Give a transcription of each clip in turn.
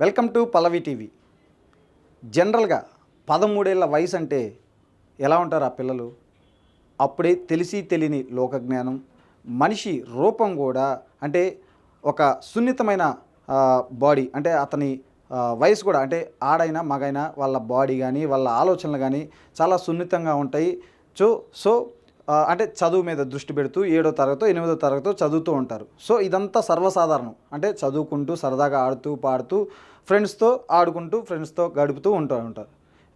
Welcome to Pallavi TV. జనరల్గా పదమూడేళ్ళ వయసు అంటే ఎలా ఉంటారు ఆ పిల్లలు? అప్పుడే తెలిసి తెలియని లోకజ్ఞానం మనిషి రూపం కూడా అంటే ఒక సున్నితమైన బాడీ అంటే అతని వయసు కూడా అంటే ఆడైనా మగైనా వాళ్ళ బాడీ కానీ వాళ్ళ ఆలోచనలు కానీ చాలా సున్నితంగా ఉంటాయి. సో సో అంటే చదువు మీద దృష్టి పెడుతూ ఏడో తరగతో ఎనిమిదో తరగతో చదువుతూ ఉంటారు. సో ఇదంతా సర్వసాధారణం. అంటే చదువుకుంటూ సరదాగా ఆడుతూ పాడుతూ ఫ్రెండ్స్తో ఆడుకుంటూ ఫ్రెండ్స్తో గడుపుతూ ఉంటూ ఉంటారు.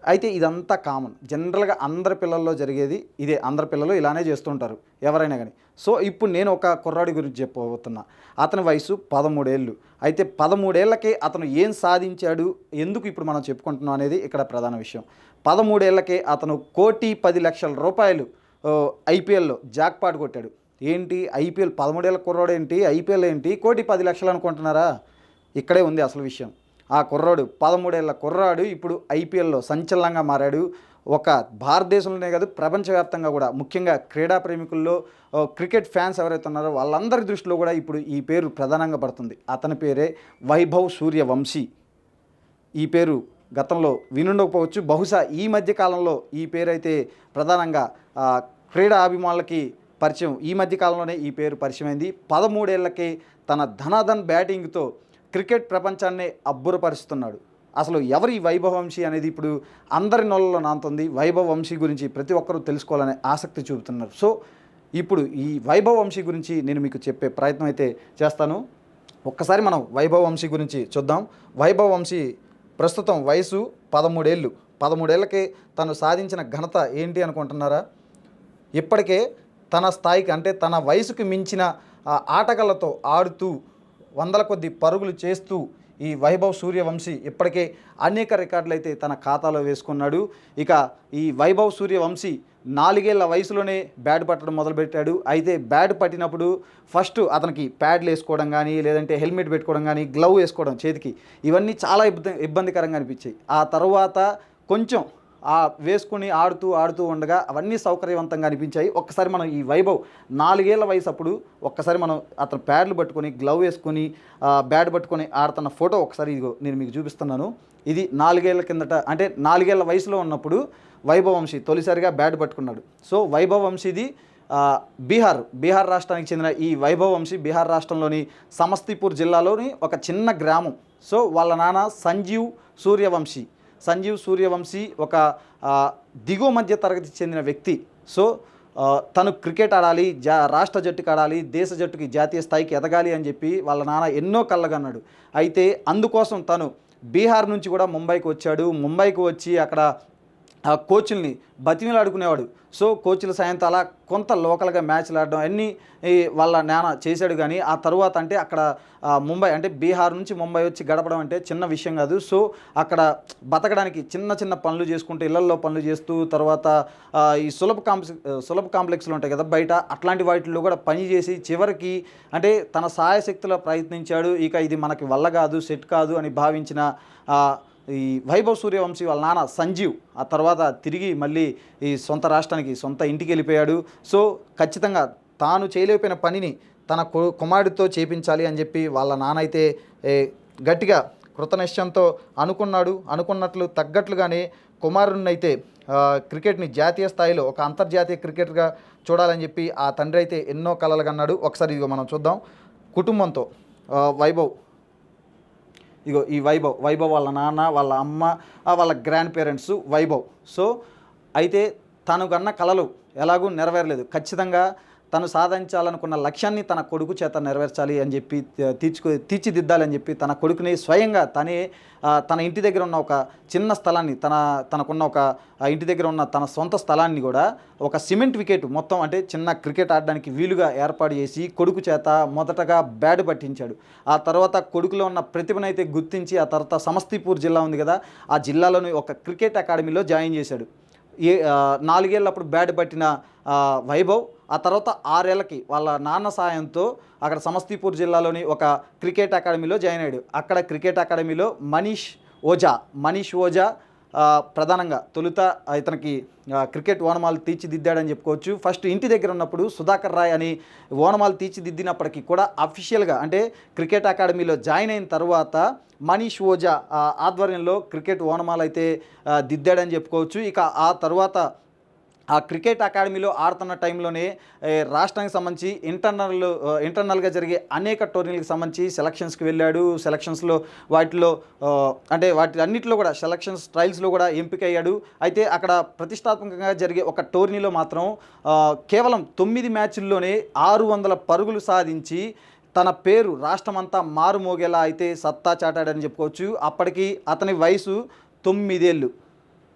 అయితే ఇదంతా కామన్. జనరల్గా అందరి పిల్లల్లో జరిగేది ఇదే. అందరి పిల్లలు ఇలానే చేస్తూ ఉంటారు ఎవరైనా కానీ సో ఇప్పుడు నేను ఒక కుర్రాడి గురించి చెప్పబోతున్నా. అతని వయసు పదమూడేళ్ళు. అయితే పదమూడేళ్ళకే అతను ఏం సాధించాడు ఎందుకు ఇప్పుడు మనం చెప్పుకుంటున్నాం అనేది ఇక్కడ ప్రధాన విషయం. పదమూడేళ్ళకే అతను కోటి పది లక్షల రూపాయలు ఐపీఎల్లో జాక్పాట్ కొట్టాడు. ఏంటి? ఐపీఎల్ పదమూడేళ్ళ కుర్రాడు ఏంటి? ఐపీఎల్ ఏంటి? కోటి పది లక్షలు అనుకుంటున్నారా? ఇక్కడే ఉంది అసలు విషయం. ఆ కుర్రాడు పదమూడేళ్ళ కుర్రాడు ఇప్పుడు ఐపీఎల్లో సంచలనంగా మారాడు. ఒక భారతదేశంలోనే కాదు ప్రపంచవ్యాప్తంగా కూడా. ముఖ్యంగా క్రీడా ప్రేమికుల్లో క్రికెట్ ఫ్యాన్స్ ఎవరైతే ఉన్నారో వాళ్ళందరి దృష్టిలో కూడా ఇప్పుడు ఈ పేరు ప్రధానంగా పడుతుంది. అతని పేరే వైభవ్ సూర్యవంశీ. ఈ పేరు గతంలో వినుండకపోవచ్చు. బహుశా ఈ మధ్య కాలంలో ఈ పేరు అయితే ప్రధానంగా క్రీడా అభిమానులకి పరిచయం. ఈ మధ్య కాలంలోనే ఈ పేరు పరిచయమైంది. పదమూడేళ్ళకే తన ధనాధన్ బ్యాటింగ్తో క్రికెట్ ప్రపంచాన్నే అబ్బురపరుస్తున్నాడు. అసలు ఎవరి వైభవ వంశీ అనేది ఇప్పుడు అందరి నోళ్ళలో నాంతుంది. వైభవ వంశీ గురించి ప్రతి ఒక్కరూ తెలుసుకోవాలనే ఆసక్తి చూపుతున్నారు. సో ఇప్పుడు ఈ వైభవ వంశీ గురించి నేను మీకు చెప్పే ప్రయత్నం అయితే చేస్తాను. ఒక్కసారి మనం వైభవ వంశీ గురించి చూద్దాం. వైభవ వంశీ ప్రస్తుతం వయసు పదమూడేళ్ళు. పదమూడేళ్ళకి తను సాధించిన ఘనత ఏంటి అనుకుంటున్నారా? ఇప్పటికే తన స్థాయికి అంటే తన వయసుకు మించిన ఆటగాళ్ళతో ఆడుతూ వందల కొద్ది పరుగులు చేస్తూ ఈ వైభవ్ సూర్యవంశీ ఇప్పటికే అనేక రికార్డులు అయితే తన ఖాతాలో వేసుకున్నాడు. ఇక ఈ వైభవ్ సూర్యవంశీ నాలుగేళ్ళ వయసులోనే బ్యాట్ పట్టడం మొదలుపెట్టాడు. అయితే బ్యాట్ పట్టినప్పుడు ఫస్ట్ అతనికి ప్యాడ్లు వేసుకోవడం కానీ లేదంటే హెల్మెట్ పెట్టుకోవడం కానీ గ్లవ్ వేసుకోవడం చేతికి ఇవన్నీ చాలా ఇబ్బంది ఇబ్బందికరంగా అనిపించాయి. ఆ తర్వాత కొంచెం వేసుకుని ఆడుతూ ఆడుతూ ఉండగా అవన్నీ సౌకర్యవంతంగా అనిపించాయి. ఒక్కసారి మనం ఈ వైభవ్ నాలుగేళ్ళ వయసు అప్పుడు ఒక్కసారి మనం అతను ప్యాడ్లు పట్టుకొని గ్లవ్ వేసుకొని బ్యాట్ పట్టుకొని ఆడుతున్న ఫోటో ఒకసారి ఇదిగో నేను మీకు చూపిస్తున్నాను. ఇది నాలుగేళ్ళ కిందట అంటే నాలుగేళ్ళ వయసులో ఉన్నప్పుడు వైభవ్ వంశీ తొలిసారిగా బ్యాట్ పట్టుకున్నాడు. సో వైభవ్ వంశీది బీహార్ బీహార్ రాష్ట్రానికి చెందిన ఈ వైభవ్ వంశీ బీహార్ రాష్ట్రంలోని సమస్తీపూర్ జిల్లాలోని ఒక చిన్న గ్రామం. సో వాళ్ళ నాన్న సంజీవ్ సూర్యవంశీ. సంజీవ్ సూర్యవంశీ ఒక దిగువ మధ్య తరగతి చెందిన వ్యక్తి. సో తను క్రికెట్ ఆడాలి జా రాష్ట్ర జట్టుకి ఆడాలి దేశ జట్టుకి జాతీయ స్థాయికి ఎదగాలి అని చెప్పి వాళ్ళ నాన్న ఎన్నో కళ్ళగన్నాడు అయితే అందుకోసం తను బీహార్ నుంచి కూడా ముంబైకి వచ్చాడు. ముంబైకి వచ్చి అక్కడ ఆ కోచ్ల్ని బతిమిలాడుకునేవాడు. సో కోచ్ల సాయంతో అలా కొంత లోకల్గా మ్యాచ్లు ఆడడం అన్నీ వాళ్ళ నాన్న చేశాడు కానీ ఆ తర్వాత అంటే అక్కడ ముంబై అంటే బీహార్ నుంచి ముంబై వచ్చి గడపడం అంటే చిన్న విషయం కాదు. సో అక్కడ బతకడానికి చిన్న చిన్న పనులు చేసుకుంటూ ఇళ్ళల్లో పనులు చేస్తూ తర్వాత ఈ సులభ కాంప్లెక్స్ సులభ కాంప్లెక్స్లు ఉంటాయి కదా బయట అట్లాంటి వాటిల్లో కూడా పని చేసి చివరికి అంటే తన సాయశక్తిలో ప్రయత్నించాడు. ఇక ఇది మనకి వల్ల కాదు సెట్ కాదు అని భావించిన ఈ వైభవ్ సూర్యవంశీ వాళ్ళ నాన్న సంజీవ్ ఆ తర్వాత తిరిగి మళ్ళీ ఈ సొంత రాష్ట్రానికి సొంత ఇంటికి వెళ్ళిపోయాడు. సో ఖచ్చితంగా తాను చేయలేకపోయిన పనిని తన కు- కుమారుడితో చేపించాలి అని చెప్పి వాళ్ళ నాన్న అయితే గట్టిగా కృతనిశ్చయంతో అనుకున్నాడు. అనుకున్నట్లు తగ్గట్లుగానే కుమారుణ్ణైతే క్రికెట్ని జాతీయ స్థాయిలో ఒక అంతర్జాతీయ క్రికెటర్గా చూడాలని చెప్పి ఆ తండ్రి అయితే ఎన్నో కలలు కన్నాడు. ఒకసారి ఇదిగో మనం చూద్దాం. కుటుంబంతో వైభవ్ ఇగో ఈ వైభవ్ వైభవ్ వాళ్ళ నాన్న వాళ్ళ అమ్మ వాళ్ళ గ్రాండ్ పేరెంట్స్ వైభవ్. సో అయితే తను కన్న కలలు ఎలాగూ నెరవేరలేదు. ఖచ్చితంగా తను సాధించాలనుకున్న లక్ష్యాన్ని తన కొడుకు చేత నెరవేర్చాలి అని చెప్పి తీర్చుకు తీర్చిదిద్దాలని చెప్పి తన కొడుకుని స్వయంగా తనే తన ఇంటి దగ్గర ఉన్న ఒక చిన్న స్థలాన్ని తన తనకున్న ఒక ఇంటి దగ్గర ఉన్న తన సొంత స్థలాన్ని కూడా ఒక సిమెంట్ వికెట్ మొత్తం అంటే చిన్న క్రికెట్ ఆడడానికి వీలుగా ఏర్పాటు చేసి కొడుకు చేత మొదటగా బ్యాట్ పట్టించాడు. ఆ తర్వాత కొడుకులో ఉన్న ప్రతిభనైతే గుర్తించి ఆ తర్వాత సమస్తీపూర్ జిల్లా ఉంది కదా ఆ జిల్లాలోని ఒక క్రికెట్ అకాడమీలో జాయిన్ చేశాడు. ఏ నాలుగేళ్ళు నాలుగేళ్ళప్పుడు బ్యాట్ పట్టిన వైభవ్ ఆ తర్వాత ఆరేళ్ళకి వాళ్ళ నాన్న సాయంతో అక్కడ సమస్తీపూర్ జిల్లాలోని ఒక క్రికెట్ అకాడమీలో జాయిన్ అయ్యాడు. అక్కడ క్రికెట్ అకాడమీలో మనీష్ ఓజా మనీష్ ఓజా ప్రధానంగా తొలుత ఇతనికి క్రికెట్ ఓనమాలు తీర్చిదిద్దాడని చెప్పుకోవచ్చు. ఫస్ట్ ఇంటి దగ్గర ఉన్నప్పుడు సుధాకర్ రాయ్ అని ఓనమాలు తీర్చిదిద్దినప్పటికీ కూడా అఫీషియల్గా అంటే క్రికెట్ అకాడమీలో జాయిన్ అయిన తర్వాత మనీష్ ఓజా ఆధ్వర్యంలో క్రికెట్ ఓనమాలు అయితే దిద్దాడని చెప్పుకోవచ్చు. ఇక ఆ తర్వాత ఆ క్రికెట్ అకాడమీలో ఆడుతున్న టైంలోనే రాష్ట్రానికి సంబంధించి ఇంటర్నల్ ఇంటర్నల్గా జరిగే అనేక టోర్నీలకు సంబంధించి సెలక్షన్స్కి వెళ్ళాడు. సెలక్షన్స్లో వాటిలో అంటే వాటి అన్నింటిలో కూడా సెలక్షన్స్ ట్రయల్స్లో కూడా ఎంపిక అయ్యాడు అయితే అక్కడ ప్రతిష్టాత్మకంగా జరిగే ఒక టోర్నీలో మాత్రం కేవలం తొమ్మిది మ్యాచ్ల్లోనే ఆరు వందల పరుగులు సాధించి తన పేరు రాష్ట్రమంతా మారుమోగేలా అయితే సత్తా చాటాడని చెప్పుకోవచ్చు. అప్పటికి అతని వయసు తొమ్మిదేళ్ళు.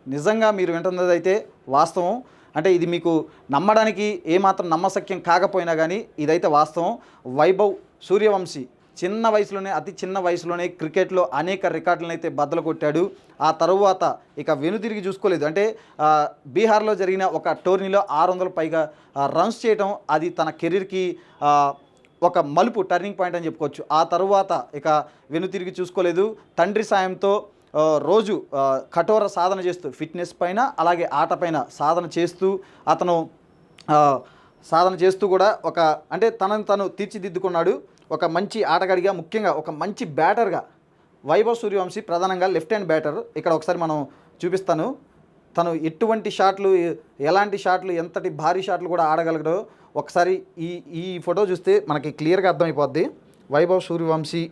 నిజంగా మీరు వింటున్నదైతే అయితే వాస్తవం. అంటే ఇది మీకు నమ్మడానికి ఏమాత్రం నమ్మశక్యం కాకపోయినా కానీ ఇదైతే వాస్తవం. వైభవ్ సూర్యవంశీ చిన్న వయసులోనే అతి చిన్న వయసులోనే క్రికెట్లో అనేక రికార్డులను అయితే బద్దలు కొట్టాడు. ఆ తరువాత ఇక వెనుతిరిగి చూసుకోలేదు. అంటే బీహార్లో జరిగిన ఒక టోర్నీలో ఆరు వందల పైగా రన్స్ చేయడం అది తన కెరీర్కి ఒక మలుపు టర్నింగ్ పాయింట్ అని చెప్పుకోవచ్చు. ఆ తరువాత ఇక వెనుతిరిగి చూసుకోలేదు. తండ్రి సాయంతో రోజు కఠోర సాధన చేస్తూ ఫిట్నెస్ పైన అలాగే ఆట పైన సాధన చేస్తూ అతను సాధన చేస్తూ కూడా ఒక అంటే తనను తను తీర్చిదిద్దుకున్నాడు. ఒక మంచి ఆటగాడిగా ముఖ్యంగా ఒక మంచి బ్యాటర్గా వైభవ్ సూర్యవంశీ ప్రధానంగా లెఫ్ట్ హ్యాండ్ బ్యాటర్. ఇక్కడ ఒకసారి మనం చూపిస్తాను. తను ఎటువంటి షాట్లు ఎలాంటి షాట్లు ఎంతటి భారీ షాట్లు కూడా ఆడగలగడో ఒకసారి ఈ ఈ ఫోటో చూస్తే మనకి క్లియర్గా అర్థమైపోద్ది. వైభవ్ సూర్యవంశీ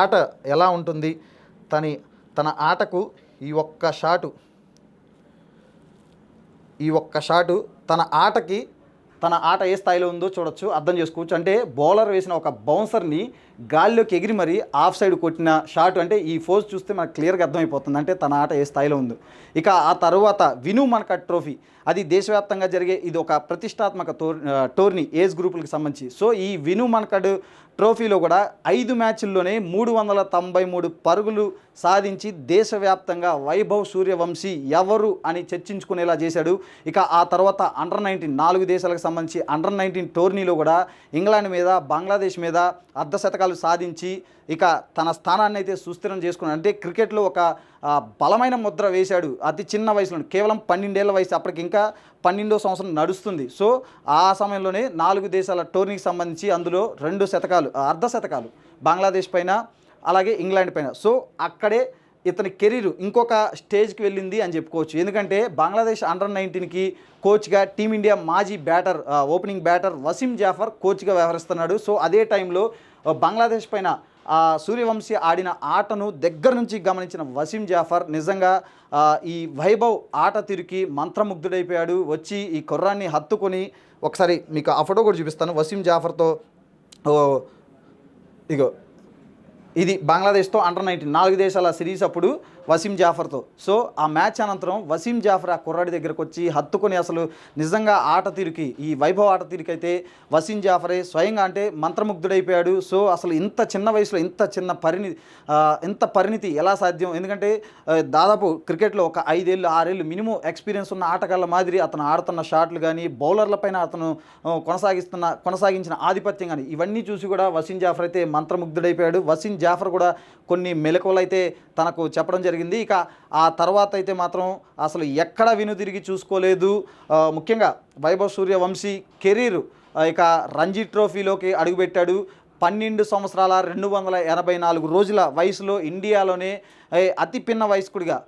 ఆట ఎలా ఉంటుంది? తని తన ఆటకు ఈ ఒక్క షాటు ఈ ఒక్క షాటు తన ఆటకి తన ఆట ఏ స్థాయిలో ఉందో చూడొచ్చు అర్థం చేసుకోవచ్చు. అంటే బౌలర్ వేసిన ఒక బౌన్సర్ని గాల్లోకి ఎగిరి మరీ ఆఫ్ సైడ్ కొట్టిన షాట్. అంటే ఈ ఫోజ్ చూస్తే మనకు క్లియర్గా అర్థమైపోతుంది అంటే తన ఆట ఏ స్థాయిలో ఉందో. ఇక ఆ తర్వాత విను మనకట్ ట్రోఫీ. అది దేశవ్యాప్తంగా జరిగే ఇది ఒక ప్రతిష్టాత్మక టోర్ టోర్నీ ఏజ్ గ్రూపులకు సంబంధించి. సో ఈ విను మనకడ్ ట్రోఫీలో కూడా ఐదు మ్యాచ్ల్లోనే మూడు వందల తొంభై మూడు పరుగులు సాధించి దేశవ్యాప్తంగా వైభవ్ సూర్యవంశీ ఎవరు అని చర్చించుకునేలా చేశాడు. ఇక ఆ తర్వాత అండర్ నైన్టీన్ నాలుగు దేశాలకు సంబంధించి అండర్ నైన్టీన్ టోర్నీలో కూడా ఇంగ్లాండ్ మీద బంగ్లాదేశ్ మీద అర్ధ శతకాలు సాధించి ఇక తన స్థానాన్ని అయితే సుస్థిరం చేసుకున్నాడు. అంటే క్రికెట్లో ఒక బలమైన ముద్ర వేశాడు అతి చిన్న వయసులో కేవలం పన్నెండేళ్ళ వయసు అప్పటికి ఇంకా పన్నెండో సంవత్సరం నడుస్తుంది. సో ఆ సమయంలోనే నాలుగు దేశాల టోర్నీకి సంబంధించి అందులో రెండు శతకాలు అర్ధ శతకాలు బంగ్లాదేశ్ పైన అలాగే ఇంగ్లాండ్ పైన. సో అక్కడే ఇతని కెరీర్ ఇంకొక స్టేజ్కి వెళ్ళింది అని చెప్పుకోవచ్చు. ఎందుకంటే బంగ్లాదేశ్ అండర్ నైన్టీన్కి కోచ్గా టీమిండియా మాజీ batter opening batter Wasim Jaffer కోచ్గా వ్యవహరిస్తున్నాడు. సో అదే టైంలో బంగ్లాదేశ్ పైన ఆ, సూర్యవంశీ ఆడిన ఆటను దగ్గర నుంచి గమనించిన వసీం జాఫర్ నిజంగా ఈ వైభవ్ ఆట తిరిగి మంత్రముగ్ధుడైపోయాడు. వచ్చి ఈ కుర్రాన్ని హత్తుకొని ఒకసారి మీకు ఆ ఫోటో కూడా చూపిస్తాను. వసీం జాఫర్తో ఓ ఇగో ఇది బంగ్లాదేశ్తో అండర్ నైన్టీన్. నాలుగు దేశాల సిరీస్ అప్పుడు వసీం జాఫర్తో. సో ఆ మ్యాచ్ అనంతరం వసీం జాఫర్ ఆ కుర్రాడి దగ్గరకు వచ్చి హత్తుకొని అసలు నిజంగా ఆట తీరుకి ఈ వైభవ ఆట తీరుకైతే వసీం జాఫరే స్వయంగా అంటే మంత్రముగ్ధుడైపోయాడు. సో అసలు ఇంత చిన్న వయసులో ఇంత చిన్న పరిణితి ఇంత పరిణితి ఎలా సాధ్యం? ఎందుకంటే దాదాపు క్రికెట్లో ఒక ఐదేళ్ళు ఆరేళ్ళు మినిమం ఎక్స్పీరియన్స్ ఉన్న ఆటగాళ్ళ మాదిరి అతను ఆడుతున్న షాట్లు కానీ బౌలర్లపైన అతను కొనసాగిస్తున్న కొనసాగించిన ఆధిపత్యం కానీ ఇవన్నీ చూసి కూడా వసీం జాఫర్ అయితే మంత్రముగ్ధుడైపోయాడు. వసీం జాఫర్ కూడా కొన్ని మెలకువలు అయితే తనకు చెప్పడం జరిగింది జరిగింది. ఇక ఆ తర్వాత అయితే మాత్రం అసలు ఎక్కడ వినుదిరిగి చూసుకోలేదు. ముఖ్యంగా వైభవ్ సూర్యవంశీ కెరీర్ ఇక రంజీ ట్రోఫీలోకి అడుగుపెట్టాడు. పన్నెండు సంవత్సరాల రెండు వందల ఎనభై నాలుగు రోజుల వయసులో ఇండియాలోనే అతి పిన్న వయస్కుడిగా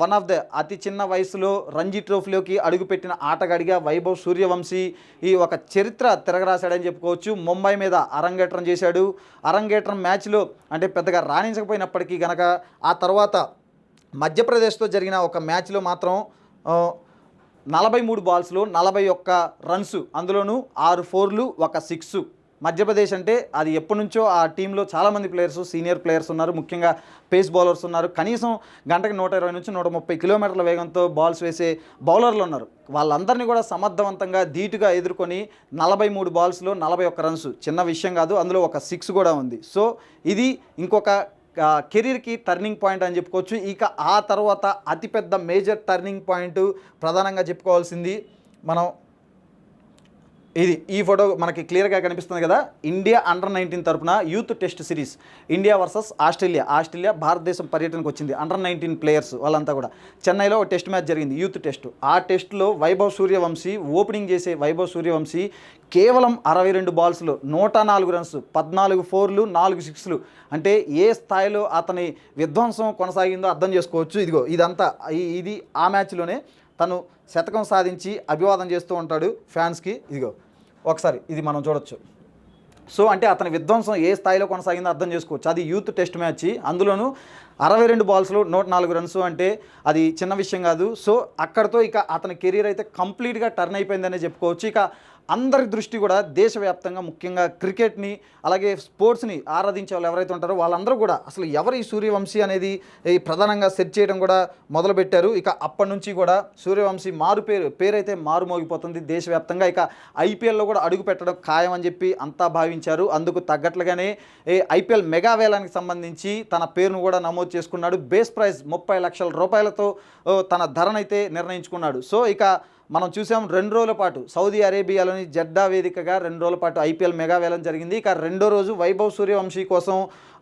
వన్ ఆఫ్ ద అతి చిన్న వయసులో రంజీ ట్రోఫీలోకి అడుగుపెట్టిన ఆటగాడిగా వైభవ్ సూర్యవంశీ ఈ ఒక చరిత్ర తిరగరాశాడని చెప్పుకోవచ్చు. ముంబై మీద అరంగేట్రం చేశాడు. అరంగేట్రం మ్యాచ్లో అంటే పెద్దగా రాణించకపోయినప్పటికీ గనక ఆ తర్వాత మధ్యప్రదేశ్తో జరిగిన ఒక మ్యాచ్లో మాత్రం నలభై మూడు బాల్స్లో నలభై ఒక్క రన్స్ అందులోనూ ఆరు ఫోర్లు ఒక సిక్స్. మధ్యప్రదేశ్ అంటే అది ఎప్పటి నుంచో ఆ టీంలో చాలామంది ప్లేయర్స్ సీనియర్ ప్లేయర్స్ ఉన్నారు. ముఖ్యంగా పేస్ బౌలర్స్ ఉన్నారు. కనీసం గంటకి నూట ఇరవై నుంచి నూట ముప్పై కిలోమీటర్ల వేగంతో బాల్స్ వేసే బౌలర్లు ఉన్నారు. వాళ్ళందరినీ కూడా సమర్థవంతంగా ధీటుగా ఎదుర్కొని నలభై మూడు బాల్స్లో నలభై ఒక్క రన్స్. చిన్న విషయం కాదు అందులో ఒక సిక్స్ కూడా ఉంది. సో ఇది ఇంకొక కెరీర్కి టర్నింగ్ పాయింట్ అని చెప్పుకోవచ్చు. ఇక ఆ తర్వాత అతిపెద్ద మేజర్ టర్నింగ్ పాయింట్ ప్రధానంగా చెప్పుకోవాల్సింది మనం ఇది ఈ ఫోటో మనకి క్లియర్గా కనిపిస్తుంది కదా. ఇండియా అండర్ నైన్టీన్ తరపున youth test series India versus Australia. Australia భారతదేశం పర్యటనకు వచ్చింది. అండర్ నైన్టీన్ ప్లేయర్స్ వాళ్ళంతా కూడా. చెన్నైలో ఒక టెస్ట్ మ్యాచ్ జరిగింది యూత్ టెస్ట్. ఆ టెస్ట్లో వైభవ్ సూర్యవంశీ ఓపెనింగ్ చేసే వైభవ్ సూర్యవంశీ కేవలం అరవై రెండు బాల్స్లో నూట నాలుగు రన్స్ పద్నాలుగు ఫోర్లు నాలుగు సిక్స్లు. అంటే ఏ స్థాయిలో అతని విధ్వంసం కొనసాగిందో అర్థం చేసుకోవచ్చు. ఇదిగో ఇదంతా ఇది ఆ మ్యాచ్లోనే తను శతకం సాధించి అభివాదం చేస్తూ ఉంటాడు ఫ్యాన్స్కి. ఇదిగో ఒకసారి ఇది మనం చూడొచ్చు. సో అంటే అతని విధ్వంసం ఏ స్థాయిలో కొనసాగిందో అర్థం చేసుకోవచ్చు. అది యూత్ టెస్ట్ మ్యాచ్. అందులోనూ అరవై రెండు బాల్స్లో నూట నాలుగు రన్స్ అంటే అది చిన్న విషయం కాదు. సో అక్కడతో ఇక అతని కెరీర్ అయితే కంప్లీట్గా టర్న్ అయిపోయిందనే చెప్పుకోవచ్చు. ఇక అందరి దృష్టి కూడా దేశవ్యాప్తంగా ముఖ్యంగా క్రికెట్ని అలాగే స్పోర్ట్స్ని ఆరాధించే వాళ్ళు ఎవరైతే ఉంటారో వాళ్ళందరూ కూడా అసలు ఎవరు ఈ సూర్యవంశీ అనేది ఈ ప్రధానంగా సెట్ చేయడం కూడా మొదలుపెట్టారు. ఇక అప్పటి నుంచి కూడా సూర్యవంశీ మారు పేరు పేరైతే మారుమోగిపోతుంది దేశవ్యాప్తంగా ఇక ఐపీఎల్లో కూడా అడుగు పెట్టడం ఖాయం అని చెప్పి అంతా భావించారు. అందుకు తగ్గట్లుగానే ఈ ఐపీఎల్ మెగా వేలానికి సంబంధించి తన పేరును కూడా నమోదు చేసుకున్నాడు. బేస్ ప్రైజ్ ముప్పై లక్షల రూపాయలతో తన ధరనైతే నిర్ణయించుకున్నాడు. సో ఇక మనం చూసాం రెండు రోజుల పాటు సౌదీ అరేబియాలోని జడ్డా వేదికగా రెండు రోజుల పాటు ఐపీఎల్ మెగా వేలం జరిగింది. ఇక రెండో రోజు వైభవ్ సూర్యవంశీ కోసం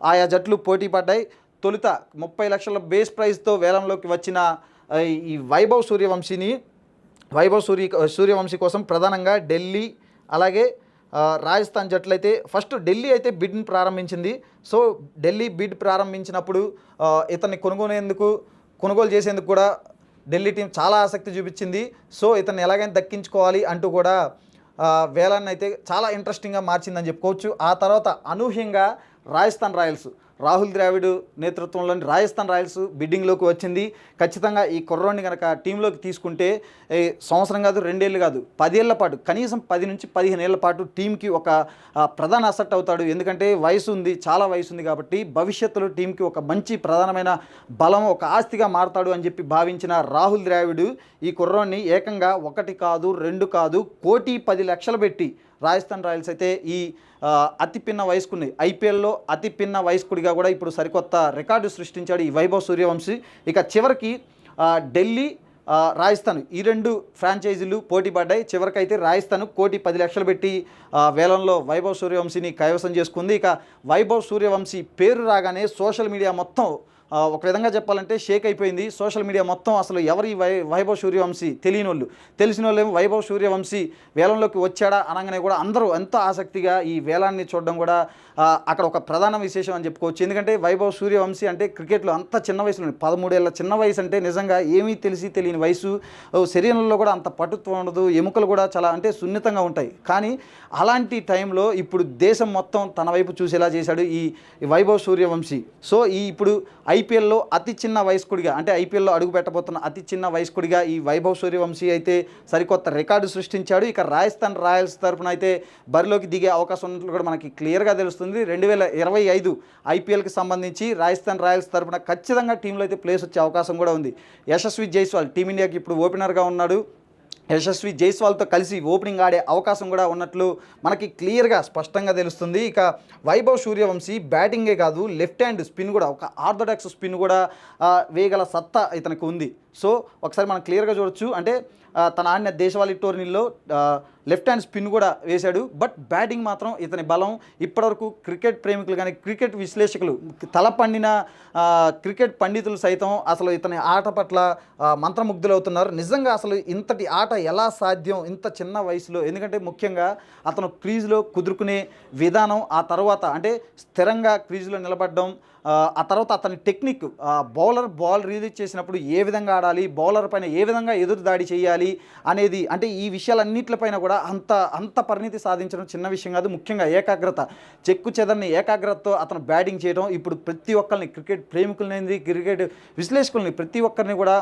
ఆయా జట్లు పోటీ పడ్డాయి. తొలుత ముప్పై లక్షల బేస్ ప్రైజ్తో వేలంలోకి వచ్చిన ఈ వైభవ్ సూర్యవంశీని వైభవ్ సూర్య సూర్యవంశీ కోసం ప్రధానంగా ఢిల్లీ అలాగే రాజస్థాన్ జట్లు అయితే ఫస్ట్ ఢిల్లీ అయితే బిడ్ని ప్రారంభించింది. సో ఢిల్లీ బిడ్ ప్రారంభించినప్పుడు ఇతన్ని కొనుగోనేందుకు కొనుగోలు చేసేందుకు కూడా ఢిల్లీ టీం చాలా ఆసక్తి చూపించింది. సో ఇతను ఎలాగైనా దక్కించుకోవాలి అంటూ కూడా వేలాన్ని అయితే చాలా ఇంట్రెస్టింగ్గా మార్చిందని చెప్పుకోవచ్చు. ఆ తర్వాత అనూహ్యంగా రాజస్థాన్ రాయల్స్. రాహుల్ ద్రావిడ్ నేతృత్వంలోని రాజస్థాన్ రాయల్స్ బిడ్డింగ్లోకి వచ్చింది. ఖచ్చితంగా ఈ కుర్రోడ్ని కనుక టీంలోకి తీసుకుంటే సంవత్సరం కాదు రెండేళ్ళు కాదు పదేళ్ళ పాటు కనీసం పది నుంచి పదిహేను ఏళ్ళ పాటు టీంకి ఒక ప్రధాన అసెట్ అవుతాడు. ఎందుకంటే వయసు ఉంది చాలా వయసు ఉంది కాబట్టి భవిష్యత్తులో టీంకి ఒక మంచి ప్రధానమైన బలం ఒక ఆస్తిగా మారతాడు అని చెప్పి భావించిన రాహుల్ ద్రావిడ్ ఈ కుర్రోడ్ని ఏకంగా ఒకటి కాదు రెండు కాదు కోటి పది లక్షలు పెట్టి రాజస్థాన్ రాయల్స్ అయితే ఈ అతి పిన్న వయస్కుని ఐపీఎల్లో అతి పిన్న వయస్కుడిగా కూడా ఇప్పుడు సరికొత్త రికార్డు సృష్టించాడు ఈ వైభవ్ సూర్యవంశీ. ఇక చివరికి ఢిల్లీ రాజస్థాన్ ఈ రెండు ఫ్రాంచైజీలు పోటీ పడ్డాయి. చివరికైతే రాజస్థాన్ కోటి పది లక్షలు పెట్టి వేలంలో వైభవ్ సూర్యవంశీని కైవసం చేసుకుంది. ఇక వైభవ్ సూర్యవంశీ పేరు రాగానే సోషల్ మీడియా మొత్తం ఒక విధంగా చెప్పాలంటే షేక్ అయిపోయింది. సోషల్ మీడియా మొత్తం అసలు ఎవరి వై వైభవ్ సూర్యవంశీ తెలియని వాళ్ళు తెలిసిన వాళ్ళు వైభవ్ సూర్యవంశీ వేలంలోకి వచ్చాడా అనగానే కూడా అందరూ ఎంతో ఆసక్తిగా ఈ వేలాన్ని చూడడం కూడా అక్కడ ఒక ప్రధాన విశేషం అని చెప్పుకోవచ్చు. ఎందుకంటే వైభవ్ సూర్యవంశీ అంటే క్రికెట్లో అంత చిన్న వయసులో పదమూడేళ్ళ చిన్న వయసు అంటే నిజంగా ఏమీ తెలిసి తెలియని వయసు. శరీరంలో కూడా అంత పటుత్వం ఉండదు ఎముకలు కూడా చాలా అంటే సున్నితంగా ఉంటాయి. కానీ అలాంటి టైంలో ఇప్పుడు దేశం మొత్తం తన వైపు చూసేలా చేశాడు ఈ వైభవ వైభవ్ సూర్యవంశీ. సో ఈ ఇప్పుడు ఐ ఐపీఎల్లో అతి చిన్న వయస్కుడిగా అంటే ఐపీఎల్లో అడుగు పెట్టబోతున్న అతి చిన్న వయస్కుడిగా ఈ వైభవ్ సూర్యవంశీ అయితే సరికొత్త రికార్డు సృష్టించాడు. ఇక రాజస్థాన్ రాయల్స్ తరపున అయితే బరిలోకి దిగే అవకాశం ఉన్నట్లు కూడా మనకి క్లియర్గా తెలుస్తుంది. రెండు వేల ఇరవై ఐదు ఐపీఎల్కి సంబంధించి రాజస్థాన్ రాయల్స్ తరపున ఖచ్చితంగా టీంలో అయితే ప్లేస్ వచ్చే అవకాశం కూడా ఉంది. యశస్వి జైస్వాల్ టీమిండియాకి ఇప్పుడు ఓపెనర్గా ఉన్నాడు. యశస్వి జైస్వాల్తో కలిసి ఓపెనింగ్ ఆడే అవకాశం కూడా ఉన్నట్లు మనకి క్లియర్గా స్పష్టంగా తెలుస్తుంది. ఇక వైభవ్ సూర్యవంశీ బ్యాటింగే కాదు లెఫ్ట్ హ్యాండ్ స్పిన్ కూడా ఒక ఆర్థోడాక్స్ స్పిన్ కూడా వేయగల సత్తా ఇతనికి ఉంది. సో ఒకసారి మనం క్లియర్గా చూడొచ్చు. అంటే తన ఆడిన దేశవాళీ టోర్నీలో లెఫ్ట్ హ్యాండ్ స్పిన్ కూడా వేశాడు. బట్ బ్యాటింగ్ మాత్రం ఇతని బలం. ఇప్పటివరకు క్రికెట్ ప్రేమికులు కానీ క్రికెట్ విశ్లేషకులు తల పండిన క్రికెట్ పండితులు సైతం అసలు ఇతని ఆట పట్ల మంత్రముగ్ధులవుతున్నారు మంత్రముగ్ధులు అవుతున్నారు. నిజంగా అసలు ఇంతటి ఆట ఎలా సాధ్యం? ఇంత చిన్న వయసులో. ఎందుకంటే ముఖ్యంగా అతను క్రీజ్లో కుదురుకునే విధానం ఆ తర్వాత అంటే స్థిరంగా క్రీజ్లో నిలబడడం ఆ, తర్వాత అతని టెక్నిక్ బౌలర్ బాల్ రిలీజ్ చేసినప్పుడు ఏ విధంగా ఆడాలి బౌలర్ పైన ఏ విధంగా ఎదురు దాడి చేయాలి అనేది అంటే ఈ విషయాలన్నింటిపైన కూడా అంత అంత పరిణితి సాధించడం చిన్న విషయం కాదు ముఖ్యంగా ఏకాగ్రత. చెక్కు చెదర్ని ఏకాగ్రతతో అతను బ్యాటింగ్ చేయడం ఇప్పుడు ప్రతి ఒక్కరిని క్రికెట్ ప్రేమికులనేది క్రికెట్ విశ్లేషకుల్ని ప్రతి ఒక్కరిని కూడా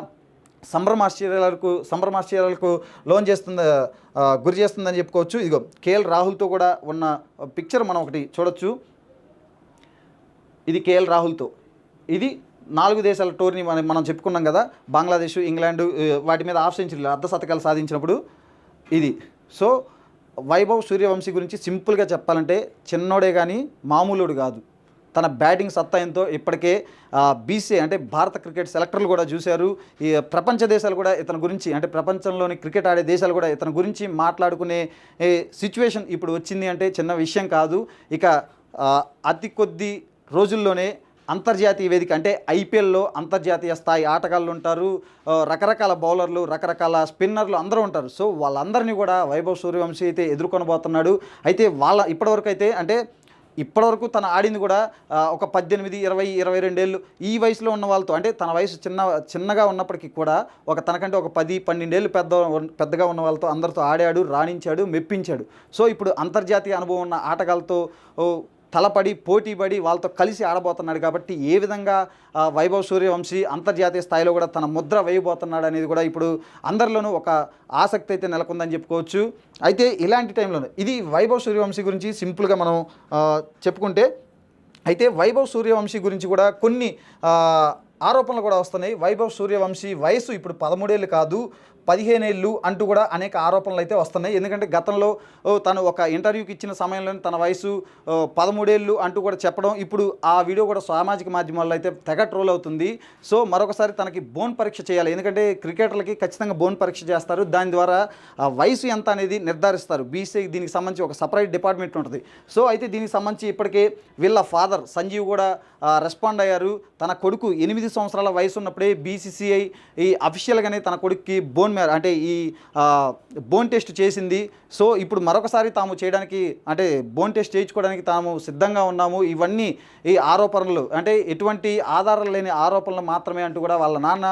సంభ్రమాశ్చర్యాలకు సంభ్రమాశ్చర్యాలకు లోన్ చేస్తుంది గురి చేస్తుందని చెప్పుకోవచ్చు. ఇదిగో కేఎల్ రాహుల్తో కూడా ఉన్న పిక్చర్ మనం ఒకటి చూడొచ్చు. ఇది కేఎల్ రాహుల్తో. ఇది నాలుగు దేశాల టోర్నీ మనం మనం చెప్పుకున్నాం కదా బంగ్లాదేశ్ ఇంగ్లాండ్ వాటి మీద హాఫ్ సెంచరీలు అర్ధ శతకాలు సాధించినప్పుడు ఇది. సో వైభవ్ సూర్యవంశీ గురించి సింపుల్గా చెప్పాలంటే చిన్నోడే కానీ మామూలుడు కాదు. తన బ్యాటింగ్ సత్తాయంతో ఇప్పటికే బీసీ అంటే భారత క్రికెట్ సెలెక్టర్లు కూడా చూశారు. ఈ ప్రపంచ దేశాలు కూడా ఇతని గురించి అంటే ప్రపంచంలోని క్రికెట్ ఆడే దేశాలు కూడా ఇతని గురించి మాట్లాడుకునే సిచ్యువేషన్ ఇప్పుడు వచ్చింది అంటే చిన్న విషయం కాదు. ఇక అతి కొద్ది రోజుల్లోనే అంతర్జాతీయ వేదిక అంటే ఐపీఎల్లో అంతర్జాతీయ స్థాయి ఆటగాళ్ళు ఉంటారు రకరకాల బౌలర్లు రకరకాల స్పిన్నర్లు అందరూ ఉంటారు. సో వాళ్ళందరినీ కూడా వైభవ్ సూర్యవంశీ అయితే ఎదుర్కొనబోతున్నాడు. అయితే వాళ్ళ ఇప్పటివరకు అయితే అంటే ఇప్పటివరకు తను ఆడింది కూడా ఒక పద్దెనిమిది ఇరవై ఇరవై రెండేళ్ళు. ఈ వయసులో ఉన్న వాళ్ళతో అంటే తన వయసు చిన్న చిన్నగా ఉన్నప్పటికీ కూడా ఒక తనకంటే ఒక పది పన్నెండేళ్ళు పెద్ద పెద్దగా ఉన్న వాళ్ళతో అందరితో ఆడాడు రాణించాడు మెప్పించాడు. సో ఇప్పుడు అంతర్జాతీయ అనుభవం ఉన్న ఆటగాళ్ళతో ఓ, తలపడి పోటీపడి వాళ్ళతో కలిసి ఆడబోతున్నాడు కాబట్టి ఏ విధంగా వైభవ్ సూర్యవంశీ అంతర్జాతీయ స్థాయిలో కూడా తన ముద్ర వేయబోతున్నాడు అనేది కూడా ఇప్పుడు అందరిలోనూ ఒక ఆసక్తి అయితే నెలకొందని చెప్పుకోవచ్చు. అయితే ఇలాంటి టైంలోనూ ఇది వైభవ్ సూర్యవంశీ గురించి సింపుల్గా మనం చెప్పుకుంటే అయితే వైభవ్ సూర్యవంశీ గురించి కూడా కొన్ని ఆరోపణలు కూడా వస్తున్నాయి. వైభవ్ సూర్యవంశీ వయసు ఇప్పుడు పదమూడేళ్ళు కాదు. పదిహేనేళ్ళు అంటూ కూడా అనేక ఆరోపణలు అయితే వస్తున్నాయి. ఎందుకంటే గతంలో తను ఒక ఇంటర్వ్యూకి ఇచ్చిన సమయంలో తన వయసు పదమూడేళ్ళు అంటూ కూడా చెప్పడం ఇప్పుడు ఆ వీడియో కూడా సామాజిక మాధ్యమాల్లో అయితే తెగ ట్రోల్ అవుతుంది. సో మరొకసారి తనకి బోన్ పరీక్ష చేయాలి. ఎందుకంటే క్రికెటర్లకి ఖచ్చితంగా బోన్ పరీక్ష చేస్తారు. దాని ద్వారా వయసు ఎంత అనేది నిర్ధారిస్తారు. బీసీ దీనికి సంబంధించి ఒక సపరేట్ డిపార్ట్మెంట్ ఉంటుంది. సో అయితే దీనికి సంబంధించి ఇప్పటికే వీళ్ళ ఫాదర్ సంజీవ్ కూడా రెస్పాండ్ అయ్యారు. తన కొడుకు ఎనిమిది సంవత్సరాల వయసు ఉన్నప్పుడే బీసీసీఐ ఈ అఫీషియల్గానే తన కొడుక్కి బోన్ మ్యార్ అంటే ఈ బోన్ టెస్ట్ చేసింది. సో ఇప్పుడు మరొకసారి తాము చేయడానికి అంటే బోన్ టెస్ట్ చేయించుకోవడానికి తాము సిద్ధంగా ఉన్నాము. ఇవన్నీ ఈ ఆరోపణలు అంటే ఎటువంటి ఆధారాలు లేని ఆరోపణలు మాత్రమే అంటూ కూడా వాళ్ళ నాన్న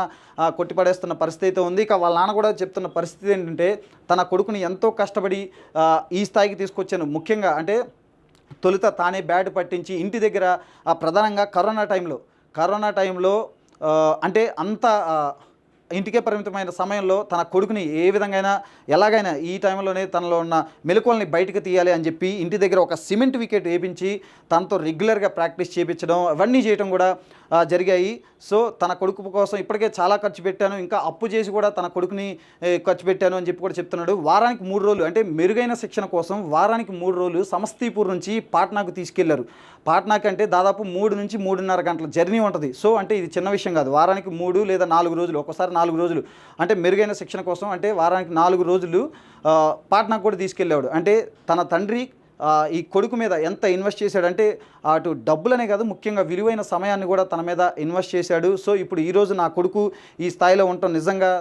కొట్టిపడేస్తున్న పరిస్థితి అయితే ఉంది. ఇక వాళ్ళ నాన్న కూడా చెప్తున్న పరిస్థితి ఏంటంటే తన కొడుకుని ఎంతో కష్టపడి ఈ స్థాయికి తీసుకొచ్చాను. ముఖ్యంగా అంటే తొలుత తానే బ్యాట్ పట్టించి ఇంటి దగ్గర ప్రధానంగా కరోనా టైంలో కరోనా టైంలో అంటే అంత ఇంటికే పరిమితమైన సమయంలో తన కొడుకుని ఏ విధంగా ఎలాగైనా ఈ టైంలోనే తనలో ఉన్న మెలకువల్ని బయటకు తీయాలి అని చెప్పి ఇంటి దగ్గర ఒక సిమెంట్ వికెట్ వేయించి తనతో రెగ్యులర్గా ప్రాక్టీస్ చేయించడం అవన్నీ చేయడం కూడా జరిగాయి. సో తన కొడుకు కోసం ఇప్పటికే చాలా ఖర్చు పెట్టాను. ఇంకా అప్పు చేసి కూడా తన కొడుకుని ఖర్చు పెట్టాను అని చెప్పి కూడా చెప్తున్నాడు. వారానికి మూడు రోజులు అంటే మెరుగైన శిక్షణ కోసం వారానికి మూడు రోజులు సమస్తీపూర్ నుంచి పాట్నాకు తీసుకెళ్ళారు. పాట్నాకి అంటే దాదాపు మూడు నుంచి మూడున్నర గంటల జర్నీ ఉంటుంది. సో అంటే ఇది చిన్న విషయం కాదు. వారానికి మూడు లేదా నాలుగు రోజులు ఒకసారి నాలుగు రోజులు. అంటే మెరుగైన శిక్షణ కోసం అంటే వారానికి నాలుగు రోజులు పాట్నాకు కూడా తీసుకెళ్ళాడు అంటే తన తండ్రి ఈ కొడుకు మీద ఎంత ఇన్వెస్ట్ చేశాడంటే అటు డబ్బులనే కాదు ముఖ్యంగా విలువైన సమయాన్ని కూడా తన మీద ఇన్వెస్ట్ చేశాడు. సో ఇప్పుడు ఈరోజు నా కొడుకు ఈ స్థాయిలో ఉండటం నిజంగా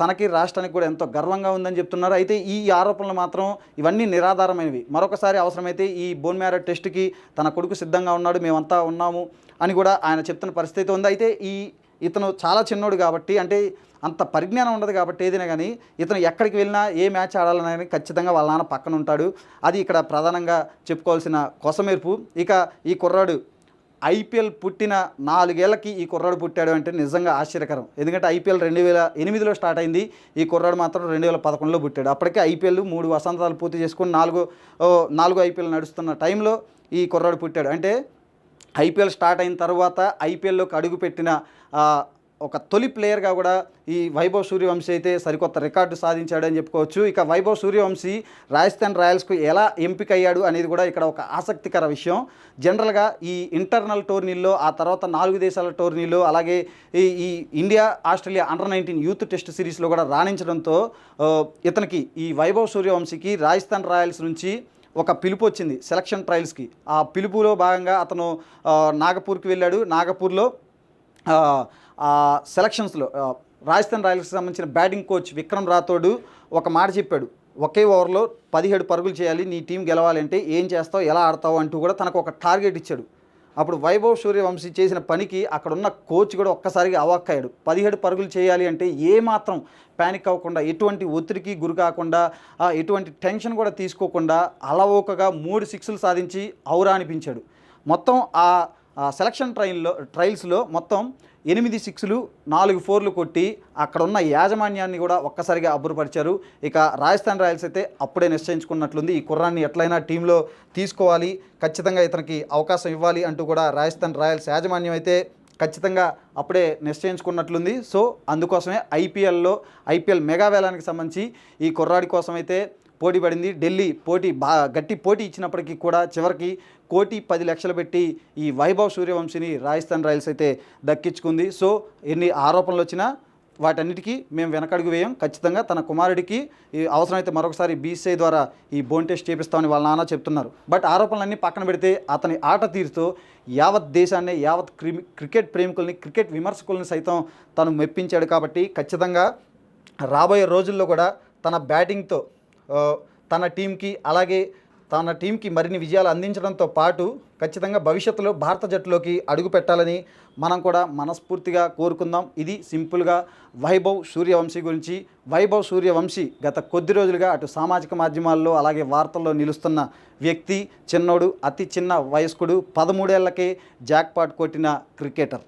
తనకి రాష్ట్రానికి కూడా ఎంతో గర్వంగా ఉందని చెప్తున్నారు. అయితే ఈ ఆరోపణలు మాత్రం ఇవన్నీ నిరాధారమైనవి. మరొకసారి అవసరమైతే ఈ బోన్ మ్యారో టెస్ట్కి తన కొడుకు సిద్ధంగా ఉన్నాడు మేమంతా ఉన్నాము అని కూడా ఆయన చెప్తున్న పరిస్థితి ఉంది. అయితే ఈ ఇతను చాలా చిన్నోడు కాబట్టి అంటే అంత పరిజ్ఞానం ఉండదు కాబట్టి ఏదైనా కానీ ఇతను ఎక్కడికి వెళ్ళినా ఏ మ్యాచ్ ఆడాలన్నా ఖచ్చితంగా వాళ్ళ నాన్న పక్కన ఉంటాడు. అది ఇక్కడ ప్రధానంగా చెప్పుకోవాల్సిన కొసమెరుపు. ఇక ఈ కుర్రాడు ఐపీఎల్ పుట్టిన నాలుగేళ్ళకి ఈ కుర్రాడు పుట్టాడు అంటే నిజంగా ఆశ్చర్యకరం. ఎందుకంటే ఐపీఎల్ రెండు వేల ఎనిమిదిలో స్టార్ట్ అయింది. ఈ కుర్రాడు మాత్రం రెండు వేల పదకొండులో పుట్టాడు. అప్పటికే ఐపీఎల్ మూడు వసంతాలు పూర్తి చేసుకుని నాలుగు నాలుగు ఐపీఎల్ నడుస్తున్న టైంలో ఈ కుర్రాడు పుట్టాడు. అంటే ఐపీఎల్ స్టార్ట్ అయిన తర్వాత ఐపీఎల్లోకి అడుగుపెట్టిన ఒక తొలి ప్లేయర్గా కూడా ఈ వైభవ్ సూర్యవంశీ అయితే సరికొత్త రికార్డు సాధించాడు అని చెప్పుకోవచ్చు. ఇక వైభవ్ సూర్యవంశీ రాజస్థాన్ రాయల్స్కు ఎలా ఎంపిక అయ్యాడు అనేది కూడా ఇక్కడ ఒక ఆసక్తికర విషయం. జనరల్గా ఈ ఇంటర్నల్ టోర్నీల్లో ఆ తర్వాత నాలుగు దేశాల టోర్నీలో అలాగే ఈ ఈ India Australia under nineteen youth test సిరీస్లో కూడా రాణించడంతో ఇతనికి ఈ వైభవ్ సూర్యవంశీకి రాజస్థాన్ రాయల్స్ నుంచి ఒక పిలుపు వచ్చింది సెలక్షన్ ట్రయల్స్కి. ఆ పిలుపులో భాగంగా అతను నాగపూర్కి వెళ్ళాడు. నాగపూర్లో సెలక్షన్స్లో రాజస్థాన్ రాయల్స్కి సంబంధించిన బ్యాటింగ్ కోచ్ విక్రమ్ రాథోడు ఒక మాట చెప్పాడు. ఒకే ఓవర్లో పదిహేడు పరుగులు చేయాలి నీ టీం గెలవాలంటే ఏం చేస్తావు ఎలా ఆడతావు అంటూ కూడా తనకు ఒక టార్గెట్ ఇచ్చాడు. అప్పుడు వైభవ్ సూర్యవంశీ చేసిన పనికి అక్కడ ఉన్న కోచ్ కూడా ఒక్కసారిగా అవాక్కయ్యాడు పదిహేడు పరుగులు చేయాలి అంటే ఏమాత్రం ప్యానిక్ అవ్వకుండా ఎటువంటి ఒత్తిడికి గురి కాకుండా ఎటువంటి టెన్షన్ కూడా తీసుకోకుండా అలవోకగా మూడు సిక్స్లు సాధించి ఔరా అనిపించాడు. మొత్తం ఆ సెలక్షన్ ట్రైన్లో ట్రయల్స్లో మొత్తం ఎనిమిది సిక్స్లు నాలుగు ఫోర్లు కొట్టి అక్కడ ఉన్న యాజమాన్యాన్ని కూడా ఒక్కసారిగా అబ్బురపరిచారు. ఇక రాజస్థాన్ రాయల్స్ అయితే అప్పుడే నిశ్చయించుకున్నట్లుంది. ఈ కుర్రాన్ని ఎట్లయినా టీంలో తీసుకోవాలి ఖచ్చితంగా ఇతనికి అవకాశం ఇవ్వాలి అంటూ కూడా రాజస్థాన్ రాయల్స్ యాజమాన్యం అయితే ఖచ్చితంగా అప్పుడే నిశ్చయించుకున్నట్లుంది. సో అందుకోసమే ఐపీఎల్లో ఐపీఎల్ మెగా వేలానికి సంబంధించి ఈ కుర్రాడి కోసం అయితే పోటీ పడింది. ఢిల్లీ పోటీ బా గట్టి పోటీ ఇచ్చినప్పటికీ కూడా చివరికి కోటి పది లక్షలు పెట్టి ఈ వైభవ్ సూర్యవంశిని రాజస్థాన్ రాయల్స్ అయితే దక్కించుకుంది. సో ఎన్ని ఆరోపణలు వచ్చినా వాటన్నిటికీ మేము వెనకడుగు వేయం. ఖచ్చితంగా తన కుమారుడికి ఈ అవసరమైతే మరొకసారి బీసీఐ ద్వారా ఈ బోన్ టెస్ట్ చేపిస్తామని వాళ్ళ నాన్న చెప్తున్నారు. బట్ ఆరోపణలన్నీ పక్కన పెడితే అతని ఆట తీరుతో యావత్ దేశాన్ని యావత్ క్రిమి క్రికెట్ ప్రేమికుల్ని క్రికెట్ విమర్శకుల్ని సైతం తను మెప్పించాడు కాబట్టి ఖచ్చితంగా రాబోయే రోజుల్లో కూడా తన బ్యాటింగ్తో తన టీంకి అలాగే తన టీంకి మరిన్ని విజయాలు అందించడంతో పాటు ఖచ్చితంగా భవిష్యత్తులో భారత జట్టులోకి అడుగు పెట్టాలని మనం కూడా మనస్ఫూర్తిగా కోరుకుందాం. ఇది సింపుల్గా వైభవ్ సూర్యవంశీ గురించి. వైభవ్ సూర్యవంశీ గత కొద్ది రోజులుగా అటు సామాజిక మాధ్యమాల్లో అలాగే వార్తల్లో నిలుస్తున్న వ్యక్తి చిన్నోడు అతి చిన్న వయస్కుడు పదమూడేళ్ళకే జాక్పాట్ కొట్టిన క్రికెటర్.